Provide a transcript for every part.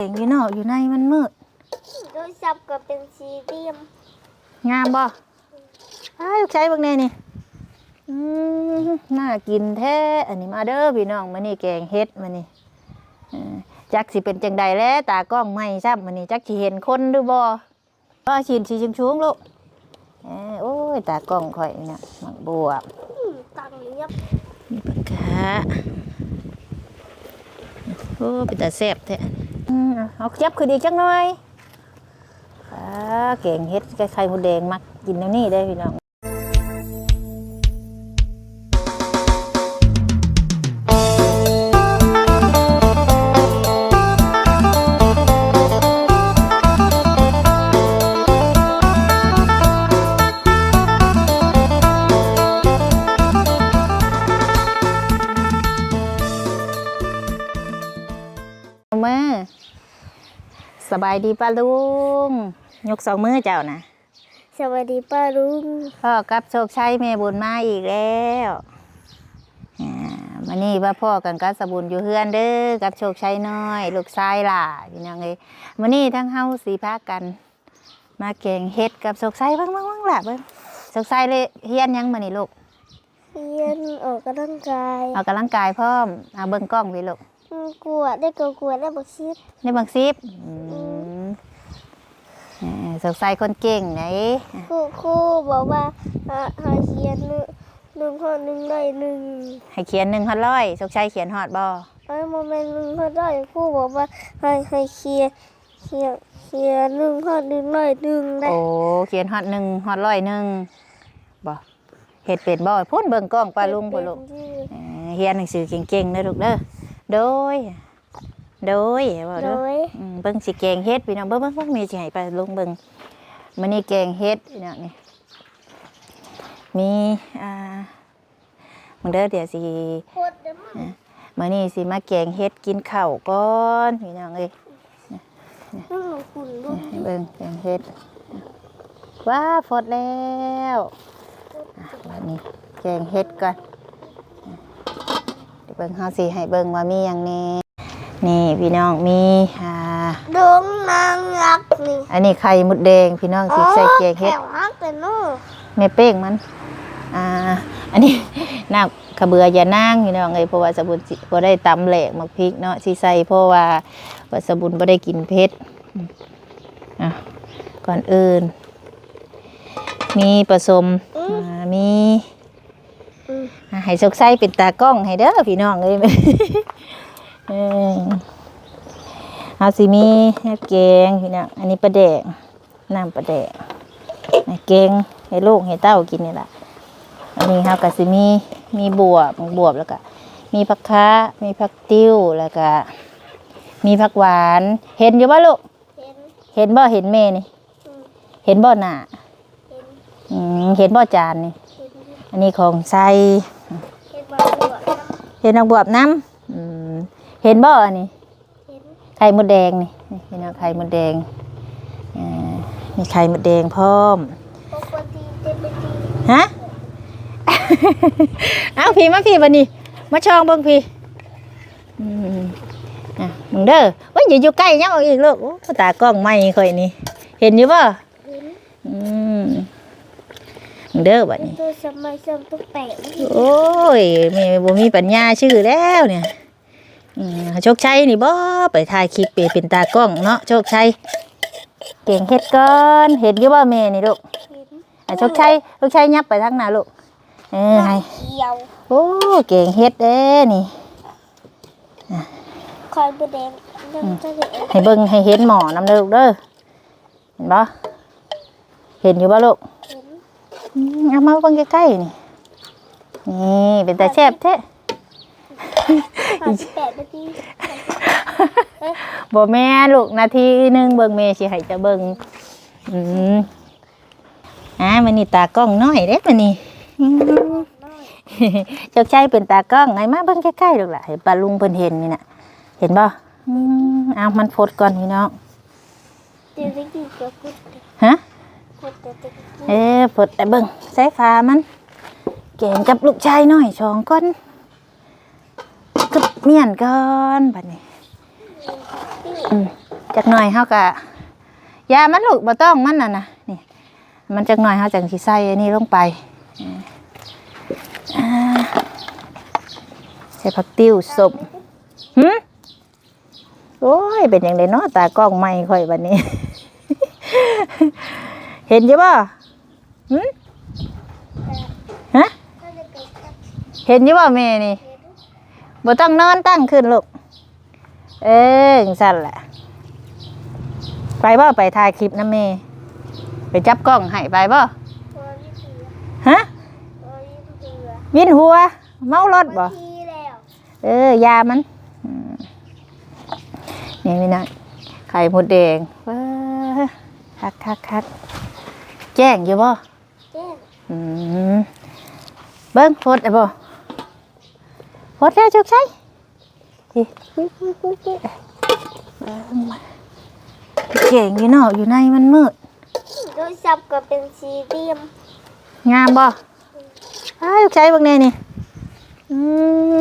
เก่งอยู่นอกอยู่ในมันมืดโดยซับก็เป็นสี่เหลี่ยมงามบ่อ้ายลูกชายเบิ่งแน่นี่อืมน่ากินแท้อันนี้มาเด้อพี่น้องมื้อนี้แกงเฮ็ดมื้อนี้เออจักสิเป็นจังใดแลตากล้องไม่ซ้ำมื้อนี้จักสิเห็นคนหรือบ่ก็ชินสิชิมชูงลูกเอ้อโอ้ยตากล้องข่อยเนี่ยมักบวบอืมตังเลียบมีปากกาโอ้เป็นตาแซ่บแท้อืมเอาเอาเจ็บคือดีจังหน่อยอ่าแกงเฮ็ดไข่มดแดงมักกินแนวนี้ได้พี่น้อง บายดีป้าลุง ยกสองมือเจ้านะสวัสดีป้าลุงพ่อกับโชคชัยแม่บุญมาอีกแล้วอ่ามานี่ว่าพ่อกันกับสบุญอยู่เฮือนเด้อกับโชคชัยน้อย ลูกชายล่ะพี่น้องเอ้ยมานี่ทั้งเฮาสีพากัน มาแกงเฮ็ดกับโชคชัยเบ้างบ้างบ้างล่ะเบิ่งโชคชัยเลยเฮียนหยังมานี่ลูกเรียนออกกำลังกายเอากำลังกายพร้อมเอาเบิ่งกล้องพี่ลูกอืม กลัวได้กลัวกลัวได้บักชิดในบางซิปอืมอ่าโชคชัยคนเก่งไหนครูครูบอกว่าหาหาเขียนหนึ่งหนึ่งข้อหนึ่งได้หนึ่งให้เขียนหนึ่งฮอดร้อยโชคชัยเขียนฮอดบ่ไอ้โมเมนต์หนึ่งข้อได้ครูบอกว่าให้ให้เคลียร์เคลียร์เคลียร์หนึ่งข้อหนึ่งได้หนึ่งได้ โอ้เขียนฮอดหนึ่งฮอดร้อยหนึ่งบ่เฮ็ดเป็นบ่พูนเบิ่งกล้องปลาลุงพุ่นลูกเป็นชื่อเอ่อเรียนหนังสือเก่งๆเด้อลูกเด้อ โดย โดยบ่โดเด้อยอืมเบิ่งสิแกงเฮ็ดพี่น้องเบิ่งเบิ่งเบิ่งมีสิให้ปลาลุงเบิ่งมื้อนี้แกงเฮ็ดพี่น้องนี่มีอ่ามึงเด้อเดี๋ยวสิโคตรเดมอนมื้อนี้สิมาแกงเฮ็ดกินข้าวก่อนพี่น้องเอ้ยนั่งหนูคุณลูกให้เบิ่งแกงเฮ็ดว้าฟดแล้วอะวันนี้แกงเฮ็ดก่อน เดี๋ยวเบิ่งเฮาสิให้เบิ่งว่ามีหยังแน่นี่พี่น้องมีอ่าดงนางยักษ์นี่อันนี้ไข่มดแดงพี่น้องสิใส่แกงเฮ็ดแถวฮักแต่โน่แม่เป้งมันอ่าอันนี้น้ำขะเบืออย่านางพี่น้องเอ้ยเพราะว่าสบุญสิบ่ได้ตำแหลกมักพริกเนาะสิใส่เพราะว่าว่าสบุญบ่ได้กินเผ็ดอืมอะก่อนอื่น มีผสมอ่ามีอืมอ่า ให้สกใส่เป็นตากล้องให้เด้อพี่น้องเอ้ยเออเอาสิมีแกงพี่น้องอันนี้ปลาแดกน้ำปลาแดกแกงให้ลูกให้เต้ากินนี่แหละอันนี้ครับก็สิมีมีบวบบวบแล้วก็มีผักคะมีผักติ้วแล้วก็มีผักหวาน เห็นอยู่บ่ลูกเห็นเห็นบ่เห็นแม่นี่อืมเห็นบ่หน้าเห็นอืมเห็นบ่จานนี่เห็น อันนี้ของใส่เห็นบางตัวน้เห็นนางบวบน้ำอืมเห็นบ่อันนี้ำเห็นไข่มดแดงนี่นี่เห็นเอาไข่มดแดงอ่ามีไข่มดแดงพร้อมปกติเต็มไปทีฮะเอาพี่มาพี่บันนี้มาช่องเบิ่งพี่อืมอะมึงเด้อว่าอย่าอยู่ใกล้ยังเอาอีกลูกโอ้ตากล้องไม่ค่อยนี่เห็นอยู่บ่เห็นอืมมึง เด้อบัดนี้ ตัวสมัยสมตุ๊กแปะโอ้ยแม่บ่มีปัญญาชื่อแล้วเนี่ยอืมโชคชัยนี่บ่ไปถ่ายคลิปไปเป็นตากล้องเนาะโชคชัยเก่งเฮ็ดก่อนเห็นอยู่บ่แม่นี่ลูกเห็นอะโชคชัยโชคชัยยับไปทางหน้าลูกเออให้เขียวโอ้เก่งเฮ็ดเด้นี่ คอยบแดงยังจะเห็นให้เบิ่งให้เห็นหมอนำเด้อลูกเด้อเห็นบ่เห็นอยู่บ่ลูก เห็นอืม เอามาเบิ่งใกล้ๆนี่นี่เป็นตาแซ่บแท้ผ่านแปดนาทีบ่แม่ลูกนาทีหนึงเบิ่งแม่สิให้จะเบิ่งอืมอ่ามันนี่ตากล้องน้อยเด้มันนี่อืมน้อยเจ้าชายเป็นตากล้องไงมาเบิ่งใกล้ๆลูกล่ะให้ป้าลุงเพิ่นเห็นนี่น่ะ เห็นบ่อืมเอามันฟดก่อนพี่น้องเดี๋ยวได้กินกับพุทธฮะพุทธแต่ตะกี้ เอ๊ะฟดแต่เบิ่งใส่ฟ้ามันเก่งกับลูกชายหน้อยสองคนกึบเมียนก่อนบัดนี้จักหน่อยเฮากะยามันลูกบ่ต้องมันน่ะนะนี่ มันจักหน่อยเฮาจังสิใส่อันนี้ลงไปใส่ผักติ้วสมหึโอ้ย เป็นอย่างไดเนาะตากล้องไม่ค่อยบัดนี้ เห็นอยู่บ่หึฮะถ้าจะเกิดกับเห็นอยู่บ่แม่นี่บ่ต้องนอนตั้งขึ้นลูก เอ้ยสั่นแหละ ไปบ่ไปถ่ายคลิปนะแม่ ไปจับกล้องให้ไปบ่ฮะ วินหัว เมารถบ่ เออยามันนี่นี่นะไข่มดแดงว้าคักคักคัก แจ้งอยู่บ่แจ้งอืมเบิ้งพดได้บ่พดแล้วจุกใช่เบิ่งมาเก่งอยู่เนาะอยู่ในมันมืดโดยซับก็เป็นสีเหลี่ยมงามบ่อ้ายลูกชายเบิ่งแน่นี่อื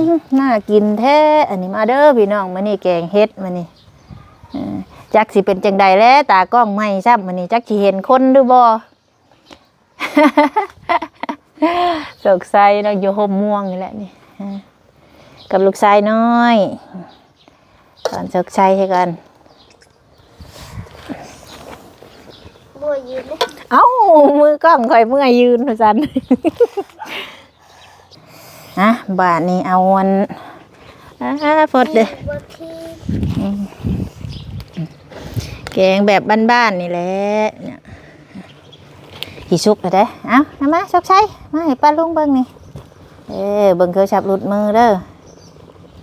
มน่ากินแท้อันนี้มาเด้อพี่น้องมื้อนี้แกงเฮ็ดมื้อนี้เออจักสิเป็นจังใดแล้วตากล้องไม่ซ้ำมื้อนี้จักสิเห็นคนหรือบ่ สกใสเนาะอยู่ห่มม่วงนี่แหละนี่เออกับลูกชายน้อยสอนสกใสให้กันบัวยืนเลยเอ้ามือกล้องข่อยเมื่อยยืนว่าจันฮะบาทนี้เอาวันอ่าพดเด้อบัวทีแกงแบบบ้านๆนี่แหละ เนี่ยหีชุกเลยเด้เอาเอามาชกใช้มาให้ป้าลุงเบิ่งนี่เอ้เบิ่งเคยฉับหลุดมือเด้อ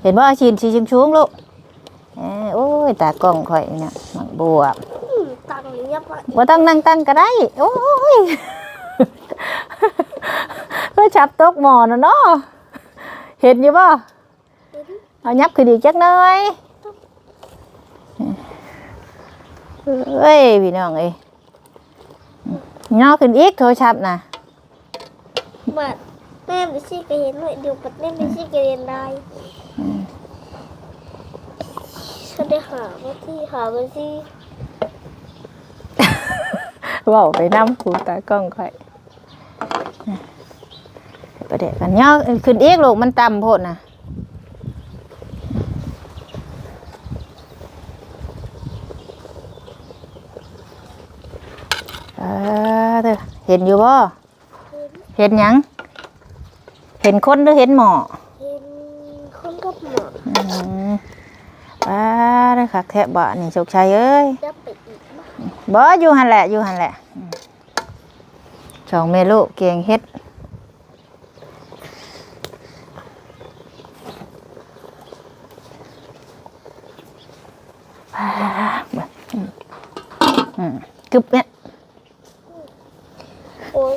เห็นว่าอาชีนชีชิงชูงลูกเอ้โอ้ยตากล้องข่อยเนี่ยมักบวบอืมตังเงียบว่าต้องนั่งตั้งก็ได้โอ้ยเพื่อฉับตกหมอนะเนาะเห็นอยู่ป่ะเอายับคือดีจักหน่อยเอ้ยพี่น้องเอ้ย ย่อขึ้นอีกโทรศัพท์นะเหมือนแม่ไม่ใช่ก็เห็นหน่อยเดียวปัดแม่ไม่ใช่ก็เรียนได้ก็ได้หาว่าที่หาว่าที่เว่าไปน้ำผูตากล้องค่อยประเดี๋ยวกันย่อขึ้นอีกลูกมันต่ำโพดนะ เออเด้อเห็นอยู่บ่เห็นเห็นหยัง เห็นคนหรือเห็นหมอเห็นคนกับหมออืมป้าเด้อคักแทะบ่นี่โชคชัยเอ้ยจะไปอีกบ้าบ่อยู่หันแหละอยู่หันแหละอืมสองเมลูกเกียงเฮ็ดป้าบ่อืมอืมกึบเนี่ย โอ้ย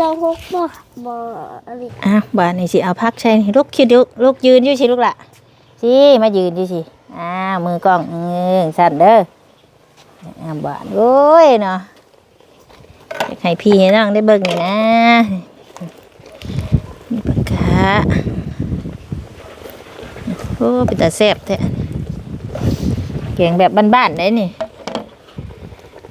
อ้าหกบ่บ่อะไรอะบ้านนี่สิเอาพักใช่นี่ลูกคิดดูลูกยืนอยู่สิลูกละสิมายืนอยู่สิอ่ามือกล้องเออสั่นเด้ออ่าบ้านโอ้ยเนาะให้พี่ให้น้องได้เบิ่งนี่นะมีปากกาโอ้เป็นตาแซ่บแท้แกงแบบบ้านๆได้นี่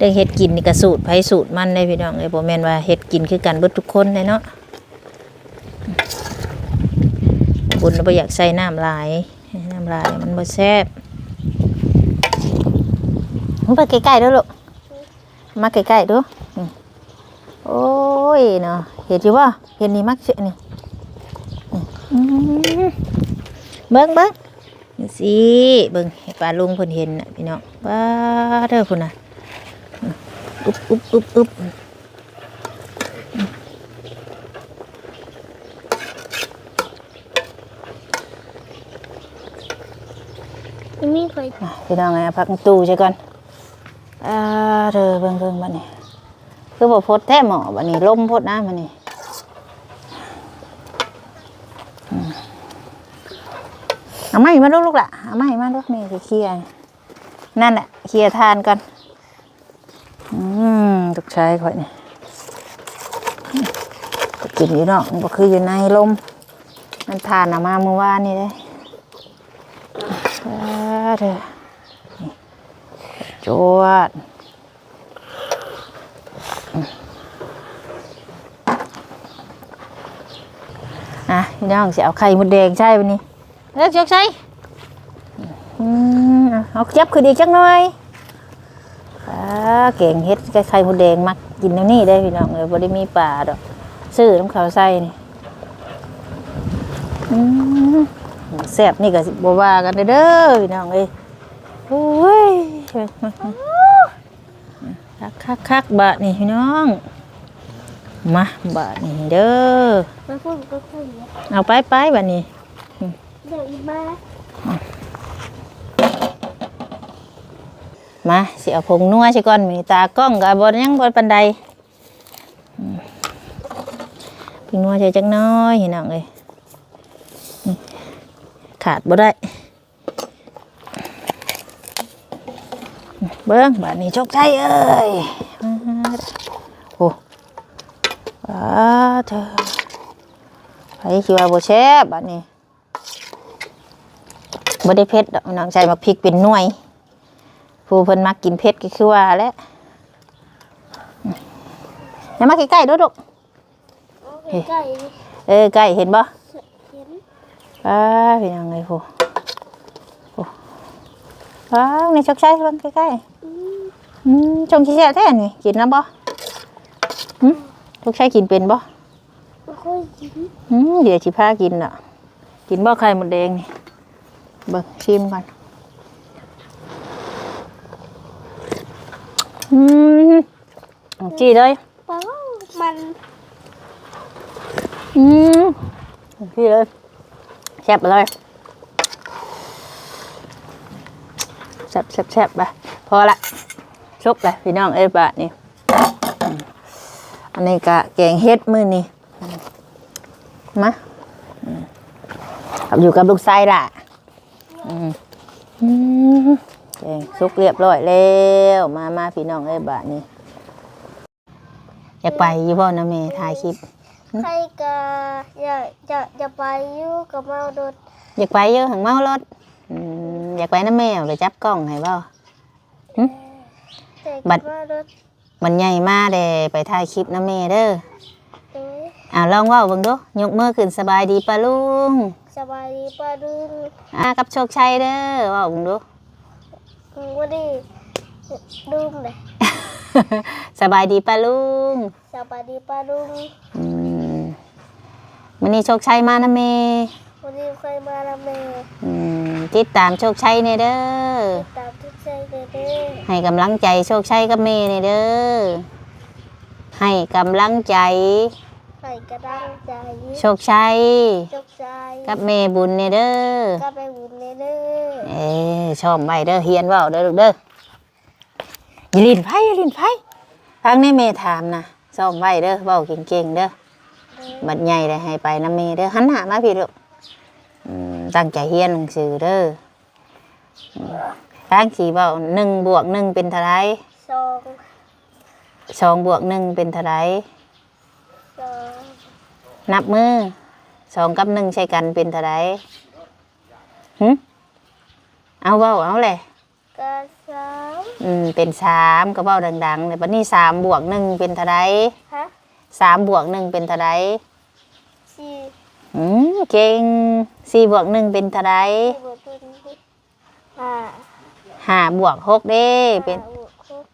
ได้เฮ็ดกินนี่ก็สูตรไผสูตรมันเลยพี่น้องเลยบ่แม่นว่าเฮ็ดกินคือกันเบิดทุกคนเลยเนาะบุญบ่อยากใส่น้ำลายน้ำลายมันบ่แซ่บมึงไปใกล้ๆเด้วยลูกมาใกล้ๆดูโอ้ยเนาะเห็นอยู่บ่เห็นนี่มักเชื่อนี่นี่อืมเบิ่งเบิ่งสิเบิ่งป้าลุงเพิ่นเห็นน่ะพี่น้องว้าเด้อพุ่นน่ะ อุ๊บอุ๊บอุ๊บอุ๊บมีใครอะพี่น้องไงพักตู้ใช่ก่อนอ่าเธอเบิ่งเบิ่งบัดนี้คือบ่พดแท้หมอบัดนี้ลมพดนะบัดนี้อืมเอาไม้มาลูกลูกละเอาไม้มาลูกนี่สิเคลียร์นั่นแหละเคลียร์ทานก่อน อืมลูกชายข่อยนี่ก็กินอยู่เนาะมันก็คืออยู่ในลม มันทานออกมาเมื่อวานนี่เด้อ่าเด้อจวดอะพี่น้องสิเอาไข่มดแดงใช่วันนี้เลิกจกใช่อืมเอาเอาจับคือดีจังหน่อย อ่าเก่งเฮ็ดกับไข่มดแดงมักกินแนวนี้ได้อพี่น้องเอ้ยบ่ได้มีปลาดอกซื้อน้ำขาวใส่นี่อืมแซ่บนี่ก็สิบ่ว่ากันเด้อเด้อพี่น้องเอ้ยโอ้ยคักคักคักๆๆบะนี่พี่น้อง มาบะนี่เด้อมาพูดก็พูดเนี่ยเอาไปไปบะนี่เดี๋ยวอีมา มาสิเอาผงนัวสิก่อนมีตากล้องกับบนยังบนปันไดอืมผงนัวใส่จักหน้อยพี่น้องเอ้ยขาดบ่ได้ เบิ้งบาดนี้โชคชัยเอ้ยโอ้ว้าเธอไปคิดว่าบ่แซ่บบาดนี้บ่ได้เผ็ดดอกน้องใส่มาพริกเป็นหน่วย ผู้เพิ่นมักกินเผ็ดก็คือว่าแหล้วอย่ามาใกล้ๆเด้วยลูกเอาใกล้ๆดิเออใกล้เห็นบ่เห็นอ้าเป็นยังไงผู้โอ้ว้าวในชกใช้เบิ่งใกล้ๆอืมอืมชงขี้แช่แท้นี่กินแล้วบ่หึชกใช้กินเป็นบ่ไม่ค่อยกินอืมเดี๋ยวสิพากินน่ะกินบ่ไข่มดแดงนี่เบิ่งชิมก่อน อืมเอาจี้เลยปลามันอืมพี่เลยแซ่บไปเลยแซ่บแซ่บแซ่บไปพอละชุบเลยพี่น้องเอ้ยบะนี่อืมอันนี้กะแกงเฮ็ดมื้อนี้มาอืมเอาอยู่กับลูกไส้ล่ะอืมอืม แกงสุกเรียบร้อยแล้วมามาพี่น้องเอ้ยบะนี่อยากไปอยู่บ่นะเมถ่ายคลิปใครก็อย่าอย่าอย่าไปอยู่กับเมาโดดอยากไปเยอะหังเมารถอืมอยากไปน้ำแมวไปจับกล้องให้บ่แต่บักัดบเมาโดดมันใหญ่มาเด้ไปถ่ายคลิปน้ำแม่เด้อเอ้ยอ่าลองเว่าเบิ่งดูยกมือขึ้นสบายดีปะลุงสบายดีป้าดุงอ่ากับโชคชัยเด้อเว่าเบิ่งดู วันนี้ดุงเลยสบายดีปะลุงสบายดีป้าดุงอืมวันนี้โชคชัยมาน้ำแม่วันนี้ใครมาละแม่อืมติดตามโชคชัยเนี่ยเด้อติดตามทุกใจเด้อเด้อให้กำลังใจโชคชัยกับแม่เนี่ยเด้อให้กำลังใจ ให้กระดังใจโชคชัยจกใจกับแม่บุญเนี่ยเด้อก็ไปบุญเด้อเอ้ชอบไปเด้อเฮียนเว่าเด้อลูกเด้ออย่าลินไพ่อย่าลินไพ่ทางนี้เมถามนะชอบไว้เด้อเว้าเก่งๆเด้อบัดใหญ่เลยให้ไปน้ำเมเด้อหันหน้ามาพี่ลูกอืมตั้งใจเฮียนหนังสือเด้ออืมทางสีเว้าหนึ่งบวกหนึ่งเป็นเท่าไรสอง สองบวกหนึ่งเป็นเท่าไรสอง นับมือสองกับหนึ่งใช้กันเป็นเท่าไรหึเอาเว้าเอาเลยก็สามอืมเป็นสามก็เบ้าดังๆเลยบัดนี้สามบวกหนึ่งเป็นเท่าไรฮะสามบวกหนึ่งเป็นเท่าไรสี่อืมเก่งสี่บวกหนึ่งเป็นเท่าไรสี่บวกตัวนี้ห้าห้าบวกหกเด้เป็น ห้าบวกหก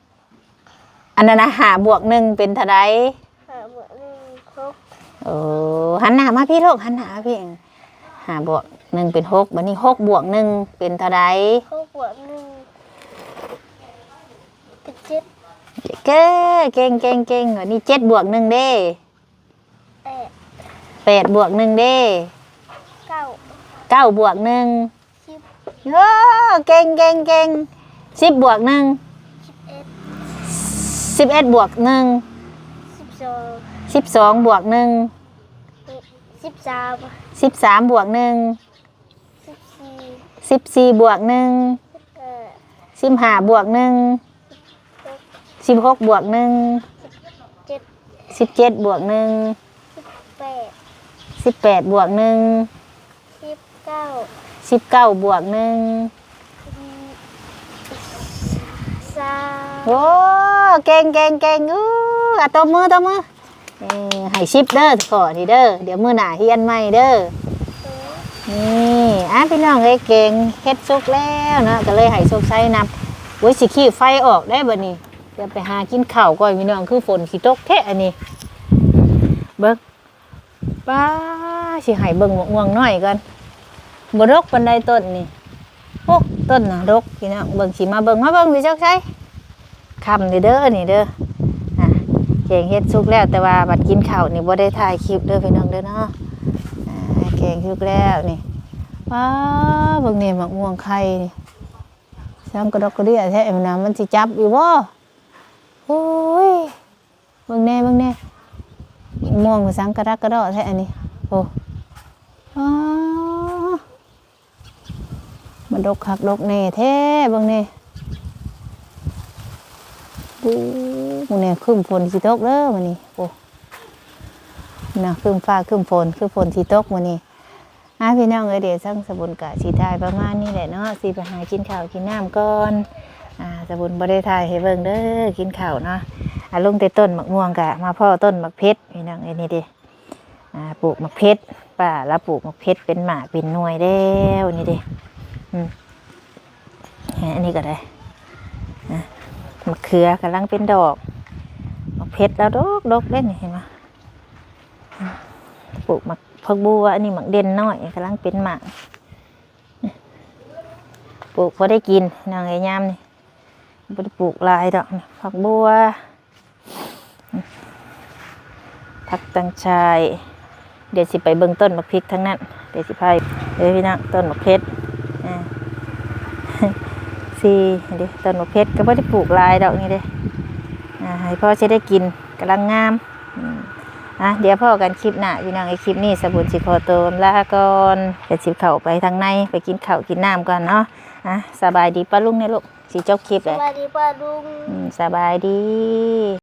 อันนั้นนะห้าบวกหนึ่งเป็นเท่าไร ห้าบวกหนึ่งหก โอ้หันหน้ามาพี่ลูกหันหน้ามาพี่ห้าบวกหนึ่งเป็นหกบัดนี้หกบวกหนึ่งเป็นเท่าไรหกบวกหนึ่งเป็นเจ็ดเก้เก่งเก่งเก่งวันนี้เจ็ดบวกหนึ่งเด้แปดแปดบวกหนึ่งเด้เก้าเก้าบวกหนึ่งสิบโอ้เก่งเก่งเก่งสิบบวกหนึ่งสิบเอ็ดสิบเอ็ดบวกหนึ่งสิบสอง สิบสองบวกหนึ่งสิบสามสิบสามบวกหนึ่งสิบสี่สิบสี่บวกหนึ่งเออสิบห้าบวกหนึ่งสิบหกบวกหนึ่งเจ็ดสิบเจ็ดบวกหนึ่งแปดสิบแปดบวกหนึ่งสิบเก้าสิบเก้าบวกหนึ่งสสามโอ้เก่งเก่งเก่งอู้อะตบมือตบมือ เอ้ให้ชิปเด้อขอนี่เด้อเดี๋ยวมือหน้าเฮียนใหม่เด้อนี่อะพี่น้องเอ้ยเก่งเฮ็ดสุกแล้วเนาะก็เลยให้สุกใส่น้ำโอ้ยสิขี้ไฟออกได้บ่นี่เดี๋ยวไปหากินข้าวก่อนพี่น้องคือฝนสิตกแท้อันนี้ เบิ่งป้าสิให้เบิ่งมะม่วงน้อยก่อนบ่รกปานใดต้นนี่โอ้ต้นน่ะรกพี่น้องเบิ่งสิมาเบิ่งมาเบิ่งพี่จักไสคำนี่เด้อนี่เด้อ แกงเฮ็ดสุกแล้วแต่ว่าบัดกินข้าวนี่บ่ได้ถ่ายคลิปเด้อพี่น้องเด้อเนาะอ่าแกงสุกแล้วนี่ป้าเบิ่งนี่มะม่วงไข่นี่ซ้ำกระดอกกระเดี่ยแท้มันน่ะมันสิจับอยู่บ่โอ้ยเบิ่งแน่เบิ่งแน่ม่วงสังกระดักกระดอแท้อันนี้โอ้อมันดกคักดกแน่แท้เบางแน่ ดูมึงเนี่ยขึ้นฝนสิตกเด้อมันนี่โอ้น่ะขึ้นฟ้าขึ้นฝนขึ้นฝนสิตกมันนี่อะพี่น้องเอยเดี๋ยวสั่งสบุนกะสีทายประมาณนี้แหละเนาะสิไปหากินข้าวกินน้ำก่อนอ่าสบุนบ่ได้ทายให้เบิ่งเด้อกินข้าวเนาะอาลงแต่ต้นมะม่วงกะมาพ่อต้นมะเพชรพี่น้องไอ้นี่ดิอ่าปลูกมะเพชรป่าแล้วปลูกมะเพชรเป็นหมากเป็นหน่วยแล้วนี่เดิอืมอันนี้ก็ได้นะ มะเขือกำลังเป็นดอกมะเพชรแล้วดอกดอกเล่นเห็นไหมปลูกมะพักบัวอันนี้หมะเด่นน้อยกำลังเป็นหมากปลูกพอได้กินน้องไอ้ยามนี่บ่ได้ปลูกลายดอกผักบัวผักตังชาย เดี๋ยวสิไปเบิ่งต้นมะพริกทั้งนั้น เดี๋ยวสิพายเดี๋ยวพี่นักต้นมะเพชร สี่เดี๋ยวต้นมะเพชรก็ไม่ได้ปลูกหลายดอกนี่เด้อ่าให้พ่อจะได้กินกำลังงามอืมอะเดี๋ยวพ่อกันคลิปหน้าพี่น้องไอคลิปนี้สบุนสิขอตัวลาก่อนเดี๋ยวสิเข้าไปทางในไปกินข้าวกินน้ำก่อนเนาะอะสบายดีป้าลุงเนี่ยลูกสิจบคลิปสเลยวัสดีป้าลุงอืมสบายดี